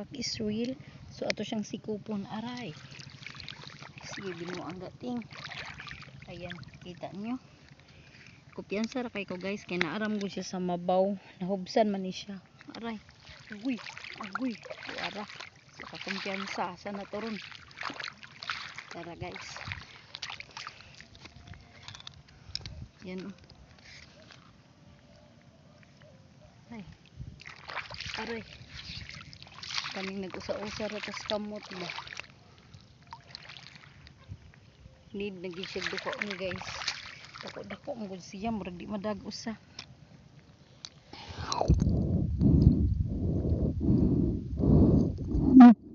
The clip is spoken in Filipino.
back is real so ato siyang sikupon aray. Sige binuo ang dating. Ayan kita nyo kumpiyansa ra kay ko guys. Kay naaram ko siya sa mabaw. Nahubsan man ni siya. Aray. Agoy agoy ara sa kakumpiyansa sa naturon tara guys. Yan oh. Ay. Aray kaming nag-usa-usa ratas kamot ba need nagisyag duko ni guys dako dako mo gud siya murag di madag usa Mm-hmm.